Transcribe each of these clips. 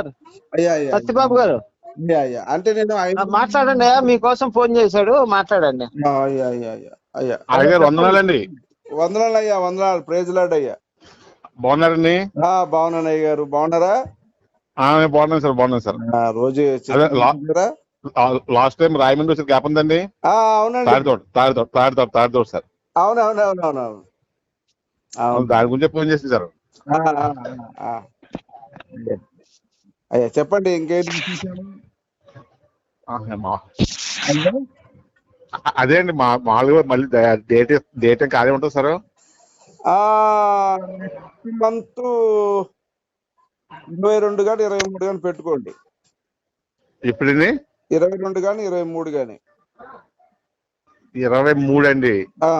Sir అయ్యా అయ్యా సత్యబాబు గారు? అంటే నేను మాట్లాడండి మీకోసం ఫోన్ చేశాడు మాట్లాడండి. వందనాలండి. వందనాలు అయ్యా వందనాలు. ప్రేజ్ లాడ్ అయ్యా. బాగున్నారండి? ఆ, బాగున్నాను అయ్య గారు బాగున్నారా బాగున్నాను సార్ బాగున్నాను సార్. రోజు? లాస్ట్ టైం రాయమండ్రి వచ్చి గ్యాప్ ఉందండి? ఆ, అవునండి. తాడితోట తాడితోట తాడితోట తాడితోట సార్. అవును అవును అవును అవును అవును. అవును దాని గురించి ఫోన్ చేసింది సార్. అయ్యా చెప్పండి ఇంకేంటి అదే అండి మా మామూలుగా మళ్ళీ డేట్ డేట్ అదే ఉంటుంది సార్? నెక్స్ట్ మంత్ ఇరవై రెండు కానీ ఇరవై మూడు కానీ పెట్టుకోండి. ఇప్పుడండి ఇరవై రెండు కానీ ఇరవై మూడు కానీ ఇరవై మూడు అండి. ఆ.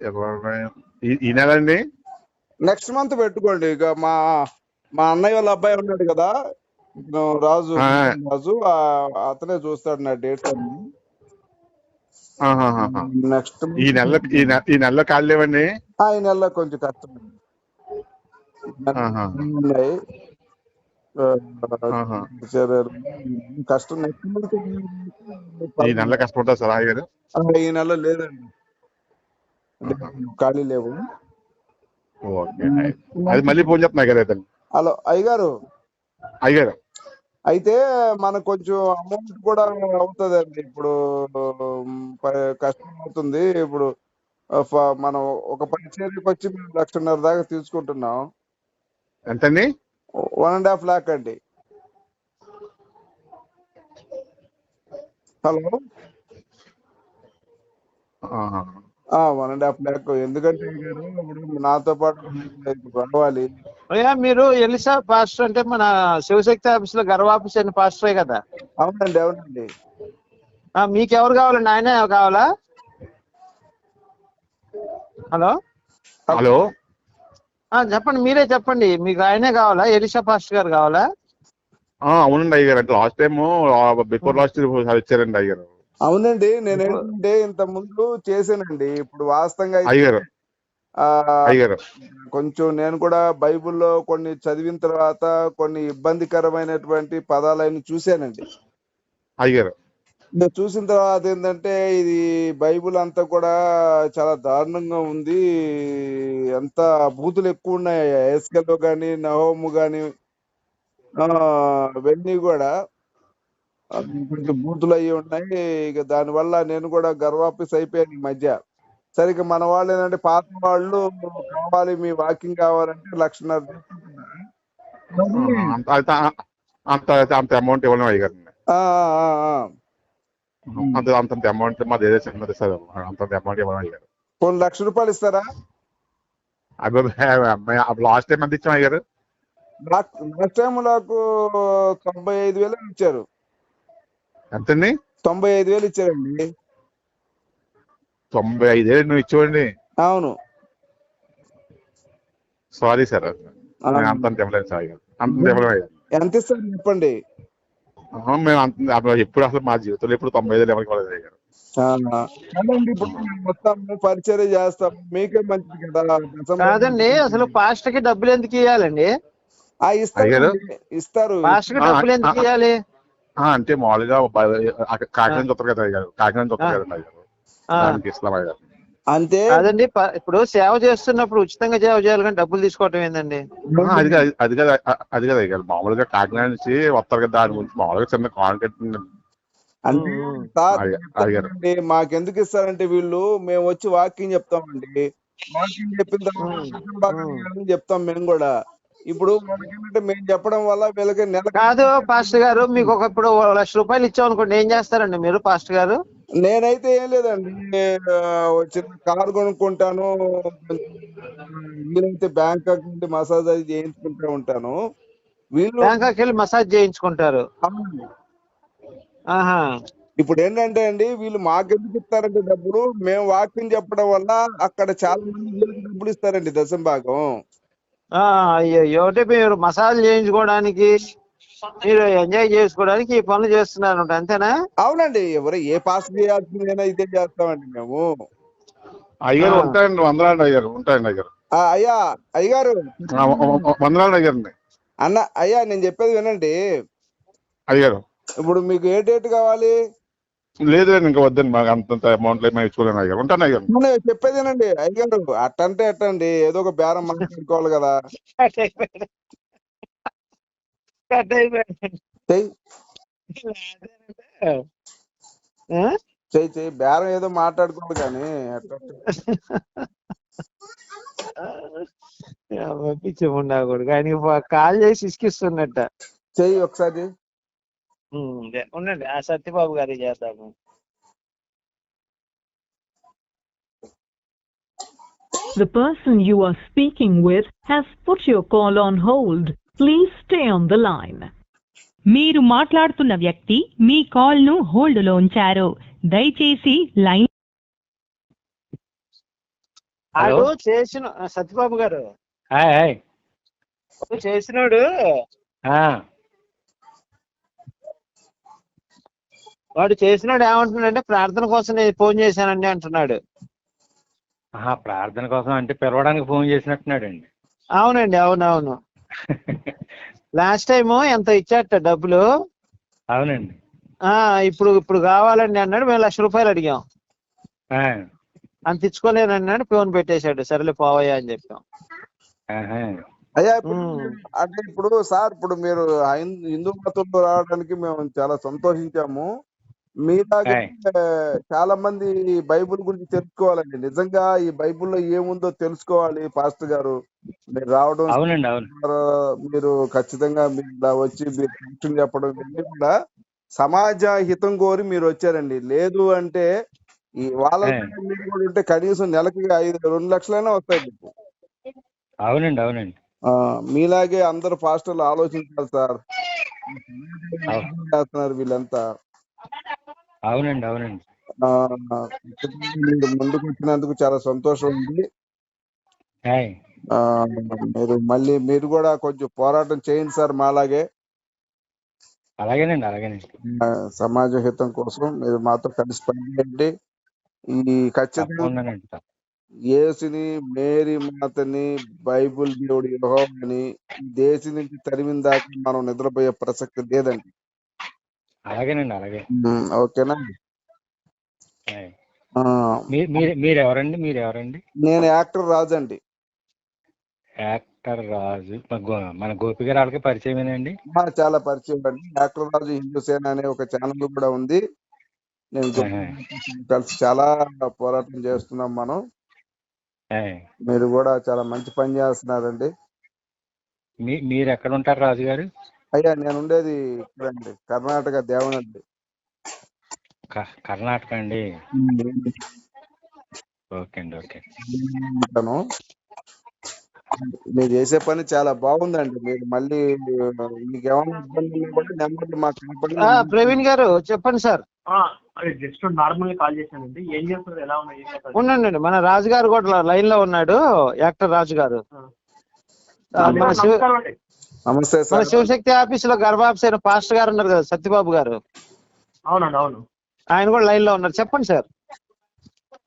ఇరవై ఈ నెల అండి? నెక్స్ట్ మంత్ పెట్టుకోండి ఇక మా మా అన్నయ్య వాళ్ళ అబ్బాయి ఉన్నాడు కదా రాజు. రాజు ఆ, అతనే చూస్తాడు నా డేట్స్ అన్ని. నెక్స్ట్ ఈ నెల ఈ నెల నెలలో ఖాళీ లేవండి? ఈ నెలలో కొంచెం కష్టం. ఉన్నాయి. కష్టం నెక్స్ట్ మంత్ ఈ నెలలో కష్టపడతారు సార్ అయ్యగారు ఆ, ఈ నెల లేదండి. ఖాళీ లేవు. ఓకే. అది మళ్ళీ ఫోన్ చేస్తున్నా కదా అయితే హలో అయ్యగారు. అయ్యగారు. అయితే మనకు కొంచెం అమౌంట్ కూడా అవుతుందండి. ఇప్పుడు ఉమ్, ప- కష్టం అవుతుంది ఇప్పుడు మనం ఒక పరిచర్యకి వచ్చి మేము లక్షన్నర దాకా తీసుకుంటున్నాం. ఎంతండి? వన్ అండ్ హాఫ్ లాక్ అండి. Hello. One and half lakh. ఎందుకంటే ఇప్పుడు నాతో పాటు రావాలి అయ్యా మీరు ఎలిసా పాస్టర్ అంటే మన శివశక్తి ఆఫీస్లో గర్వాఫీస్ అని పాస్టరే కదా? అవునండి అవునండి. ఆ, మీకెవరు కావాలండి ఆయనే కావాలా? హలో? హలో? ఆ, చెప్పండి మీరే చెప్పండి. మీకు ఆయనే కావాలా? ఎలిసా పాస్టర్ గారు కావాలా? ఆ, అవునండి అయ్యగారు. అంటే లాస్ట్ టైం బిఫోర్ లాస్ట్ ఇచ్చారండి అయ్యగారు. అవునండి నేను ఏంటంటే ఇంత ముందు చేశానండి. ఇప్పుడు వాస్తవంగా కొంచెం నేను కూడా బైబిల్లో కొన్ని చదివిన తర్వాత కొన్ని ఇబ్బందికరమైనటువంటి పదాలను చూశానండి. చూసిన తర్వాత ఏంటంటే ఇది బైబిల్ అంతా కూడా చాలా దారుణంగా ఉంది. అంత బూతులు ఎక్కువ ఉన్నాయి. ఎస్కెల్లో కానీ నహోము కానీ ఇవన్నీ కూడా కొంచెం బూతులు అయ్యి ఉన్నాయి. ఇక దానివల్ల నేను కూడా గర్వాపీస్ అయిపోయాను ఈ మధ్య. సరే ఇక మన వాళ్ళు ఏంటంటే పాత వాళ్ళు కావాలి మీ వాకింగ్ కావాలంటే లక్షన్నర తీసుకుంటున్నారు. అంత అంత- అమౌంట్ ఇవ్వలేము ఆ. అంత అంత అమౌంట్ మాది ఏదో చిన్నది సార్ అంత అమౌంట్ ఇవ్వడం అయ్యారు కొన్ని లక్ష రూపాయలు ఇస్తారా? లాస్ట్ టైం ఎంత ఇచ్చాం అయ్యారు లాస్ట్ టైం నాకు తొంభై ఐదు వేలు ఇచ్చారు. ఎంతండి? తొంభై ఐదు వేలు ఇచ్చారండి. తొంభై ఐదేళ్ళు నువ్వు ఇచ్చేవండి అవును. Sorry sir. అంత సార్. ఎంత ఇస్తారు చెప్పండి? మేము అంత ఎప్పుడు అసలు మా జీవితంలో ఎప్పుడు తొంభై ఐదు ఎవరికి వస్తాము పరిచయం చేస్తాము మీకే మంచిది కదా కాదండి అసలు పాస్టర్కి డబ్బులు ఎందుకు ఇవ్వాలండి ఇస్తారు. పాస్టర్కి డబ్బులు ఎందుకు ఇవ్వాలి అంటే మామూలుగా కాకినాడ చూస్తారు కదా అయ్యారు కాకినాడ చూస్తారు కదండి అయ్యారు ఇస్లాం అయ్యారు అంతే. కాదండి ప- ఇప్పుడు సేవ చేస్తున్నప్పుడు ఉచితంగా సేవ చేయాలి కానీ డబ్బులు తీసుకోవటం ఏందండి? ఆ, అది కాదు అది కాదు అది కాదు అయ్యారు మామూలుగా కాకినాడ నుంచి వస్తారు కదా దాని గురించి. మామూలుగా చిన్న కాంటాక్ట్ అంటే మాకెందుకు ఇస్తారంటే వీళ్ళు? మేము వచ్చి వాకింగ్ చెప్తామండి. వాకింగ్ చెప్పిన తర్వాత చెప్తాం మేము కూడా. ఇప్పుడు మనకేంటంటే మేము చెప్పడం వల్ల వీళ్ళకి నెల కాదు పాస్టర్ గారు మీకు ఒక ఇప్పుడు లక్ష రూపాయలు ఇచ్చాం అనుకోండి ఏం చేస్తారండి మీరు పాస్టర్ గారు? నేనైతే ఏం లేదండి చిన్న కారు కొనుక్కుంటాను వీలైతే బ్యాంక్ అకౌంట్ మసాజ్ అది చేయించుకుంటూ ఉంటాను. వీళ్ళు బ్యాంకాక్ వెళ్ళి మసాజ్ చేయించుకుంటారు. ఆహా. ఇప్పుడు ఏంటంటే అండి వీళ్ళు మాకెందుకు ఇస్తారంటే డబ్బులు? మేము వాకింగ్ చెప్పడం వల్ల అక్కడ చాలా మంది వీళ్ళకి డబ్బులు ఇస్తారండి దశం భాగం అయ్యో అంటే మీరు మసాజ్ చేయించుకోవడానికి మీరు ఎంజాయ్ చేసుకోవడానికి ఈ పనులు చేస్తున్నారు అంతేనా? అవునండి. ఎవరు ఏ పాస్ చేయాల్సిందైనా ఇదే చేస్తామండి మేము. అయ్యారు. ఉంటాయండి వందలాండి అయ్యారు ఉంటాయండి అయ్యారు ఆ, అయ్యా అయ్యగారు. ఆ, వ- వ- వందలాండి అయ్యారండి అన్న అయ్యా నేను చెప్పేది వినండి. అయ్యారు ఇప్పుడు మీకు ఏ డేట్ కావాలి? లేదు లేదు ఇంకా వద్దండి. మాకు అంత అమౌంట్ మేము ఇచ్చుకోలేము అయ్యారు ఉంటాను అయ్యారు నేను చెప్పేది వినండి అయ్యారు అట్టంటే ఎట్టండి ఏదో ఒక బేరం మాట్లాడుకోవాలి కదా. చెయ్యి? చెయ్యి చెయ్యి బేరం ఏదో మాట్లాడుకోవాలి కానీ పిచ్చి ఉండకూడదు కానీ కాల్ చేసి ఇసుకిస్తున్నట్ట. చెయ్యి ఒకసారి. ఉండండి. ఆ సత్యబాబు గారికి చేద్దాము. The person you are speaking with has put your call on hold. Please stay on the line. మీరు మాట్లాడుతున్న వ్యక్తి మీ కాల్ను హోల్డ్లో ఉంచారు. దయచేసి లైన్ ఆడు చేసిన సత్యబాబు గారు. Hi hi. వాడు చేసినోడు వాడు చేసినోడు ఏమంటున్నాడంటే ప్రార్థన కోసం నేను ఫోన్ చేశానండి అంటున్నాడు. ఆహా, ప్రార్థన కోసం అంటే పిలవడానికి ఫోన్ చేసినట్టున్నాడండి. అవునండి అవునవును. లాస్ట్ టైం ఎంత ఇచ్చాట డబ్బులు? అవునండి. ఆ ఇప్పుడు ఇప్పుడు కావాలండి అన్నాడు మేము లక్ష రూపాయలు అడిగాం. ఆ, అంత ఇచ్చుకోలేను అన్నాడు ఫోన్ పెట్టేశాడు. సరేలే పోవయ్యా అని చెప్పాం. అయ్యా. అంటే ఇప్పుడు సార్ ఇప్పుడు మీరు హిందూ మతంలో రావడానికి మేము చాలా సంతోషించాము. మీలాగే. చాలా మంది బైబిల్ గురించి తెలుసుకోవాలండి. నిజంగా ఈ బైబిల్లో ఏముందో తెలుసుకోవాలి పాస్టర్ గారు. మీరు రావడం అవునండి అవును. ద్వారా మీరు ఖచ్చితంగా మీరు ఇలా వచ్చి మీరు చెప్పడం ఇవన్నీ కూడా సమాజ హితం కోరి మీరు వచ్చారండి. లేదు అంటే ఈ వాళ్ళ కూడా ఉంటే కనీసం నెలకి ఐదు రెండు లక్షలైనా వస్తాయి మీకు. అవునండి అవునండి. మీలాగే అందరు పాస్టర్లు ఆలోచించాలి సార్. చేస్తున్నారు వీళ్ళంతా? అవునండి అవునండి. మీరు ముందుకు వచ్చినందుకు చాలా సంతోషం ఉంది మీరు మళ్ళీ మీరు కూడా కొంచెం పోరాటం చేయండి సార్ మాలాగే. అలాగేనండి అలాగేనండి. సమాజ హితం కోసం మీరు మాతో కలిసి పనిచేయండి. ఈ ఖచ్చితంగా యేసుని మేరీ మాతని బైబుల్ దేవుడి యెహోవాని ఈ దేశం నుంచి తరిమిన దాకా మనం నిద్రపోయే ప్రసక్తి లేదండి. అలాగేనండి అలాగే. ఓకేనా? మీరు మీరు ఎవరండి మీరు ఎవరండి నేను యాక్టర్ రాజండి. యాక్టర్ రాజు మన గోపి గారు వాళ్ళకి పరిచయమేనండి చాలా పరిచయం అండి యాక్టర్ రాజు హిందూ సేన అనే ఒక ఛానల్ కూడా ఉంది. నేను. కలిసి చాలా పోరాటం చేస్తున్నాం మనం. మీరు కూడా చాలా మంచి పని చేస్తున్నారండి. మీ మీరు ఎక్కడ ఉంటారు రాజు గారు అయ్యా నేను ఉండేది ఇక్కడండి. కర్ణాటక దేవనండి క- కర్ణాటక అండి? ఓకే అండి ఓకే. ఉంటాను మీరు చేసే పని చాలా బాగుందండి. మీరు మళ్ళీ మీకు ఏమైనా ఇబ్బంది ఉన్నా కూడా నెంబర్ మాకు కనపడి ఆ, ప్రవీణ్ గారు చెప్పండి సార్. ఆ, అది జస్ట్ నార్మల్ కాల్ చేశానండి. ఏం చేస్తున్నారు? ఎలా ఉన్నాయి ఏం చేస్తారు? ఉండండి మన రాజు గారు కూడా లైన్లో ఉన్నాడు యాక్టర్ రాజు గారు ఆ, మన శివ నమస్కారం అండి. నమస్తే మన సార్ శివశక్తి ఆఫీస్లో గర్భాఫీస్ అయిన పాస్టర్ గారు ఉన్నారు కదా సత్యబాబు గారు. అవునండి అవును. ఆయన కూడా లైన్లో ఉన్నారు. చెప్పండి సార్.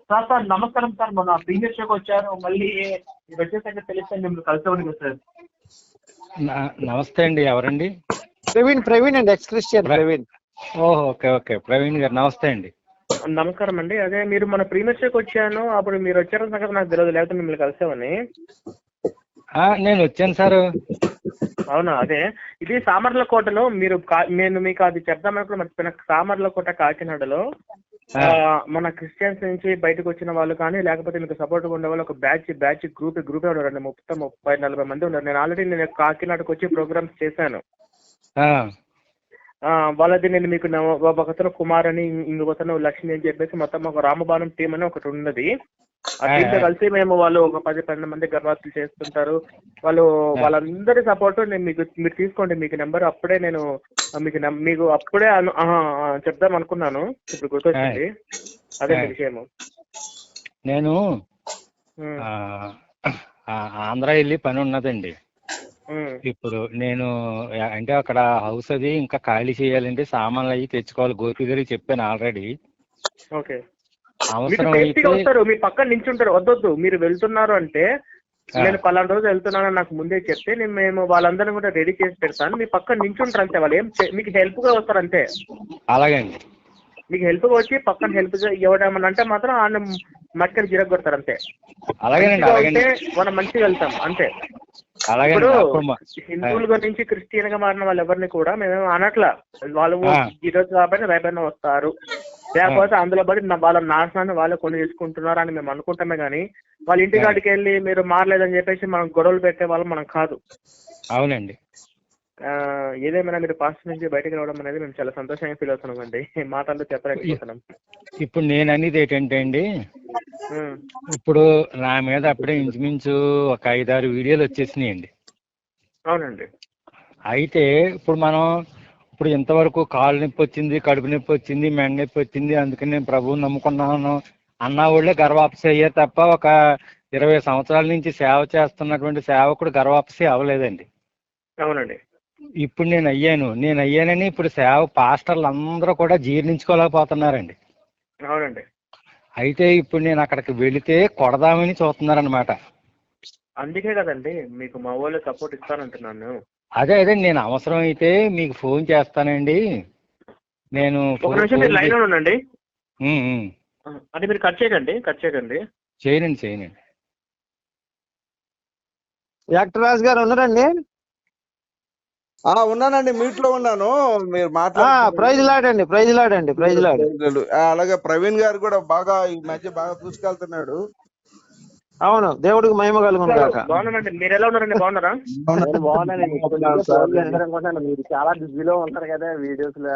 సార్ సార్ నమస్కారం సార్. మొన్న ప్రీమియర్ షోకి వచ్చారు. మళ్ళీ మీరు వచ్చేసరికి తెలిస్తే మిమ్మల్ని కలిసేవాడికి సార్. న- నమస్తే అండి. ఎవరండి? ప్రవీణ్ ప్రవీణ్ అండి ఎక్స్ క్రిస్టియన్ ప్రవీణ్. ఓహో ఓకే ఓకే. ప్రవీణ్ గారు నమస్తే అండి. నమస్కారం అండి. అదే మీరు మన ప్రీమియర్ షోకి వచ్చాను. అప్పుడు మీరు వచ్చారన్న సంగతి నాకు తెలియదు. లేకపోతే మిమ్మల్ని కలిసేవని ఆ, నేను వచ్చాను సార్. అవునా? అదే. ఇది సామర్లకోటలో మీరు కా- నేను మీకు అది చెప్దామనుకున్న మర్చిపోయిన సామర్లకోట కాకినాడలో ఆ. ఆ, మన క్రిస్టియన్స్ నుంచి బయటకు వచ్చిన వాళ్ళు కానీ లేకపోతే మీకు సపోర్ట్ ఉండే వాళ్ళు ఒక బ్యాచ్ బ్యాచ్ గ్రూప్ గ్రూప్ ఉన్నారండి. మొత్తం ముప్పై నలభై మంది ఉన్నారు. నేను ఆల్రెడీ నేను కాకినాడకు వచ్చి ప్రోగ్రామ్స్ చేశాను. వాళ్ళది నేను మీకు ఒకతను కుమార్ అని ఇంకొకతను లక్ష్మి అని చెప్పేసి మొత్తం ఒక రామబాణం టీం అని ఒకటి ఉన్నది. ఆ కలిసి మేము వాళ్ళు ఒక పది పన్నెండు మంది గర్భాతులు చేస్తుంటారు. వాళ్ళు వాళ్ళందరి సపోర్ట్ నేను మీకు మీరు తీసుకోండి మీకు నెంబర్ అప్పుడే నేను మీకు మీకు అప్పుడే చెప్దాం అనుకున్నాను. ఇప్పుడు గుర్తొచ్చింది. అదే ఆయ్. విషయము. నేను ఆంధ్ర వెళ్ళి పని ఉన్నదండి. ఇప్పుడు నేను అంటే అక్కడ హౌస్ అది ఇంకా ఖాళీ చేయాలంటే సామాన్లు అవి తెచ్చుకోవాలి. గోపి గారికి చెప్పాను ఆల్రెడీ ఓకే. అవసరం వస్తారు. మీ పక్కన నించుంటారు. వద్దొద్దు. మీరు వెళ్తున్నారు అంటే. నేను పలానా రోజు వెళ్తున్నానని నాకు ముందే చెప్తే నేను మేము వాళ్ళందరినీ కూడా రెడీ చేసి పెడతాను. మీ పక్కన నించుంటారు అంతే. వాళ్ళు ఏం మీకు help గా వస్తారు అంతే. అలాగే అండి మీకు help గా వచ్చి పక్కన హెల్ప్ ఇవ్వడం అంటే మాత్రం ఆయన మట్టిని జిరగొడతారు అంతే. ఉంటే మనం మంచిగా వెళ్తాం. అంతే. మా- హిందువుల గురించి క్రిస్టియన్గా మారిన వాళ్ళు ఎవరిని కూడా మేము అనట్లా. వాళ్ళు. ఈ రోజు కాబట్టి రేపైనా వస్తారు. లేకపోతే అందులో నా- వాళ్ళ నాశనాన్ని వాళ్ళు కొని తీసుకుంటున్నారు అని మేము అనుకుంటామే కానీ వాళ్ళ ఇంటి ఆ. కాడికి వెళ్ళి మీరు మారలేదని చెప్పేసి మనం గొడవలు పెట్టే వాళ్ళు మనం కాదు. అవునండి. ఏదేమైనా మీరు పాస్ట్ నుంచి బయటకు రావడం అనేది మేము చాలా సంతోషంగా ఫీల్ అవుతున్నాం అండి. మాటల్లో చెప్పలేకపోతున్నాం. ఇప్పుడు నేను అనేది ఏంటంటే అండి. ఇప్పుడు నా మీద అప్పుడే ఇంచుమించు ఒక ఐదారు వీడియోలు వచ్చేసినాయండి అవునండి. అయితే ఇప్పుడు మనం ఇప్పుడు ఇంతవరకు కాలు నొప్పి వచ్చింది కడుపు నొప్పి వచ్చింది మెడ నొప్పి వచ్చింది అందుకని నేను ప్రభువుని నమ్ముకున్నాను అన్న వాళ్ళే గర్వాపసి అయ్యారు తప్ప ఒక ఇరవై సంవత్సరాల నుంచి సేవ చేస్తున్నటువంటి సేవకుడు గర్వాపసి అవ్వలేదండి. అవునండి. ఇప్పుడు నేను అయ్యాను. నేను అయ్యానని ఇప్పుడు సేవ పాస్టర్లు అందరూ కూడా జీర్ణించుకోలేకపోతున్నారండి. అవునండి. అయితే ఇప్పుడు నేను అక్కడికి వెళితే కొడదామని చూస్తున్నారనమాట అందుకే కదండి మీకు మా వాళ్ళు సపోర్ట్ ఇస్తానంటున్నాను. అదే అదే నేను అవసరం అయితే మీకు ఫోన్ చేస్తానండి. నేను ఒక ఫోన్ నిమిషం మీరు ఉండండి. ఉమ్, ఉమ్. అంటే మీరు కట్ చేయకండి కట్ చేయకండి. చేయనండి చేయనండి యాక్టర్ రాజు గారు ఉన్నారండి? ఆ ఉన్నానండి మీట్లో ఉన్నాను. మీరు ఆ, మాట్లాడుతున్నారు. ప్రైజ్ లాడండి ప్రైజ్ లాడండి ప్రైజ్ లాడు. అలాగే ప్రవీణ్ గారు కూడా బాగా ఈ మధ్య బాగా దూసుకెళ్తున్నాడు. అవును దేవుడికి మహిమ కలుగును కాక బాగున్నానండి. మీరు ఎలా ఉన్నారండి? బాగున్నారా? నేను బాగున్నానండి. బాగున్నాను. సార్. అనుకుంటున్నాను మీరు చాలా బిజీలో ఉంటారు కదా వీడియోస్లో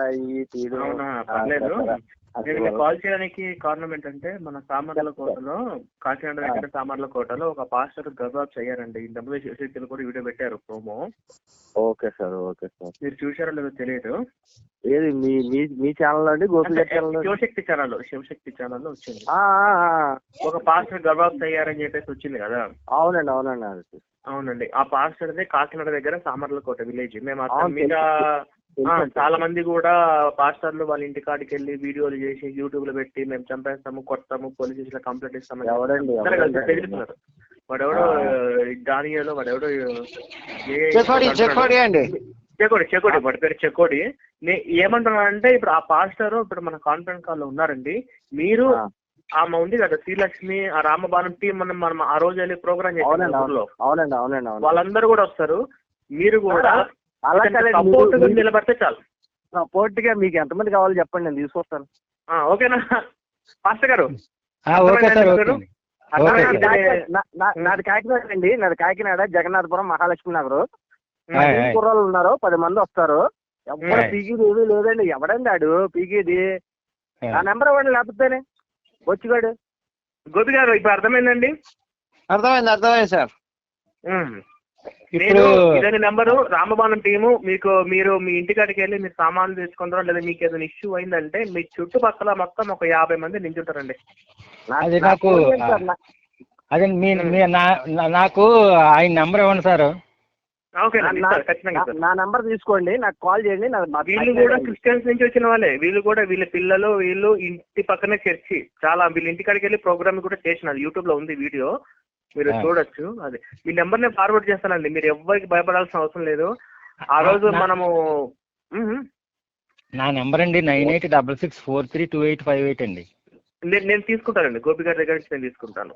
నేను కాల్ చేయడానికి కారణం ఏంటంటే మన సామర్ల కోటలో కాకినాడ దగ్గర సామర్ల కోటలో ఒక పాస్టర్ గర్వాప్ చేయారండి డబ్బులు శిక్షలు కూడా వీడియో పెట్టారు promo. Okay sir okay sir. మీరు చూసారో లేదో తెలియదు. ఏది? మీ మీ మీ ఛానల్ అండి? గోపి గారి channel Shivashakti channel Shivashakti channel వచ్చింది. ఒక పాస్టర్ గర్వాప్ అయ్యారని చెప్పేసి వచ్చింది కదా? అవునండి అవునండి. అవునండి. ఆ పాస్టర్దే కాకినాడ దగ్గర సామర్లకోట విలేజ్. మేము అక్కడ చాలా మంది కూడా పాస్టర్లు వాళ్ళ ఇంటి కాడికి వెళ్ళి వీడియోలు చేసి యూట్యూబ్లో పెట్టి మేము చంపేస్తాము కొడతాము పోలీస్ స్టేషన్లో కంప్లైంట్ ఇస్తాము ఎవరండి వాడెవడో దానియాలో వాడెవడో చెకోడి చెకోడి అండి. చెకోడి చెకోడి వాడి పేరు చెకోడి. నే- ఏమంటున్నానంటే ఇప్పుడు ఆ పాస్టర్ ఇప్పుడు మన కాన్ఫరెన్స్ కాల్లో ఉన్నారండి. మీరు ఆ. ఆమె ఉంది కదా శ్రీలక్ష్మి ఆ రామబాణం టీం మనం మనం ఆ రోజు వెళ్ళి ప్రోగ్రామ్ చేసాం వాళ్ళందరూ కూడా వస్తారు. మీరు కూడా అలా నిలబడితే చాలు. సపోర్ట్గా మీకు ఎంతమంది కావాలో చెప్పండి నేను తీసుకొస్తాను. ఆ, ఓకేనా? పాస్టర్ గారు. నాది కాకినాడ అండి. నాది కాకినాడ జగన్నాథపురం మహాలక్ష్మి నగర్. కుర్రాళ్ళు ఉన్నారు పది మంది వస్తారు. ఎవరు. పీకేది ఏమీ లేదండి. ఎవడండి ఆడు? పీకేది? ఆ నెంబర్ ఇవ్వండి లేకపోతేనే. బొచ్చుగాడు. గోపి గారు ఇప్పుడు అర్థమైందండి? అర్థమైంది అర్థమైంది సార్. నేను ఇదని నెంబరు రామబాణం టీము మీకు మీరు మీ ఇంటికాడికి వెళ్ళి మీరు సామాన్లు తీసుకుంటారో లేదా మీకు ఏదైనా ఇష్యూ అయిందంటే మీ చుట్టుపక్కల మొత్తం ఒక యాభై మంది నించుంటారండి. అది నాకు అదే మీ నాకు ఆయన నెంబర్ ఇవ్వండి సార్. ఓకే నా- నంబర్ తీసుకోండి నాకు కాల్ చేయండి వీళ్ళు కూడా క్రిస్టియన్స్ నుంచి వచ్చిన వాళ్ళే వీళ్ళు కూడా వీళ్ళ పిల్లలు వీళ్ళు ఇంటి పక్కనే చర్చి చాలా వీళ్ళ ఇంటికాడికి వెళ్ళి ప్రోగ్రామ్ కూడా చేసినారు యూట్యూబ్లో ఉంది వీడియో. మీరు. చూడొచ్చు. అది మీ నెంబర్ నేను ఫార్వర్డ్ చేస్తానండి. మీరు ఎవరికి భయపడాల్సిన అవసరం లేదు. ఆ రోజు మనము. నా నెంబర్ అండి nine eight double six four three two eight five eight అండి. నేను నేను తీసుకుంటానండి. గోపి గారి దగ్గర నుంచి నేను తీసుకుంటాను.